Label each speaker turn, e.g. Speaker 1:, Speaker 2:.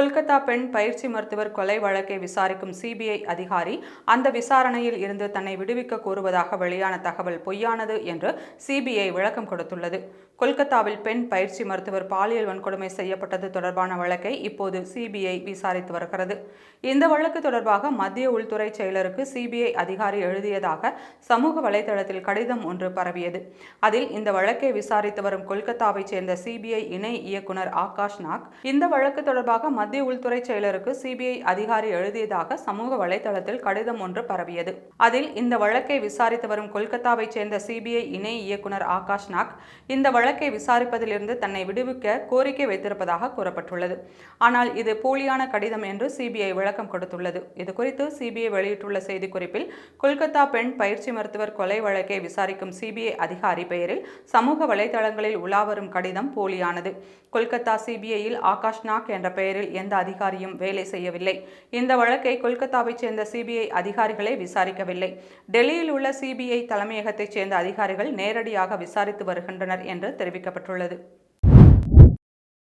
Speaker 1: Kolkata பெண் பயிற்சி மருத்துவர் கொலை வழக்கை விசாரிக்கும் சிபிஐ அதிகாரி அந்த விசாரணையில் இருந்து தன்னை விடுவிக்க கோருவதாக வெளியான தகவல் பொய்யானது என்று சிபிஐ விளக்கம் கொடுத்துள்ளது. கொல்கத்தாவில் பெண் பயிற்சி மருத்துவர் பாலியல் வன்கொடுமை செய்யப்பட்டது தொடர்பான வழக்கை இப்போது சிபிஐ விசாரித்து வருகிறது. இந்த வழக்கு தொடர்பாக மத்திய உள்துறை செயலருக்கு சிபிஐ அதிகாரி எழுதியதாக சமூக வலைதளத்தில் கடிதம் ஒன்று பரவியது. அதில் இந்த வழக்கை விசாரித்து வரும் கொல்கத்தாவைச் சேர்ந்த சிபிஐ இணை இயக்குனர் ஆகாஷ் நாக் இந்த வழக்கு தொடர்பாக மத்திய உள்துறை செயலருக்கு சிபிஐ அதிகாரி எழுதியதாக சமூக வலைதளத்தில் கடிதம் ஒன்று பரவியது. அதில் இந்த வழக்கை விசாரித்து வரும் கொல்கத்தாவைச் சேர்ந்த சிபிஐ இணை இயக்குனர் ஆகாஷ் நாக் இந்த வழக்கை விசாரிப்பதிலிருந்து தன்னை விடுவிக்க கோரிக்கை வைத்திருப்பதாக கூறப்பட்டுள்ளது. ஆனால் இது போலியான கடிதம் என்று சிபிஐ விளக்கம் கொடுத்துள்ளது. இதுகுறித்து சிபிஐ வெளியிட்டுள்ள செய்திக்குறிப்பில் கொல்கத்தா பெண் பயிற்சி மருத்துவர் கொலை வழக்கை விசாரிக்கும் சிபிஐ அதிகாரி பெயரில் சமூக வலைதளங்களில் உலாவரும் கடிதம் போலியானது. கொல்கத்தா சிபிஐயில் ஆகாஷ் நாக் என்ற பெயரில் எந்த அதிகாரியும் வேலை செய்யவில்லை. இந்த வழக்கை கொல்கத்தாவைச் சேர்ந்த சிபிஐ அதிகாரிகளே விசாரிக்கவில்லை. டெல்லியில் உள்ள சிபிஐ தலைமையகத்தைச் சேர்ந்த அதிகாரிகள் நேரடியாக விசாரித்து வருகின்றனர் என்று தெரிவிக்கப்பட்டுள்ளது.